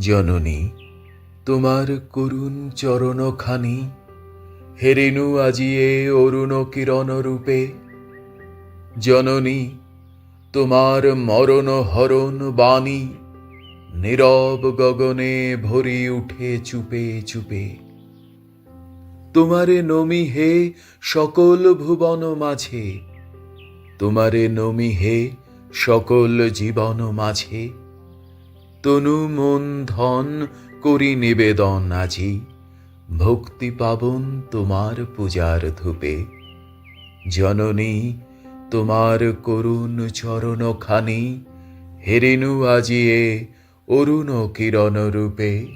জননী, তোমার করুণ চরণখানি, হেরেনু আজিয়ে অরুণ কিরণ রূপে। জননী, তোমার মরণ হরণ বাণী, নীরব গগনে ভরি উঠে চুপে চুপে। তোমারে নমি হে সকল ভুবন মাঝে, তোমারে নমি হে সকল জীবন মাঝে। তনু মন ধন করি নিবেদন আজি। ভক্তি পাবন তোমার পূজার ধূপে। জননী, তোমার করুণ চরণ খানি, হেরেনু আজিয়ে অরুণ কিরণ রূপে।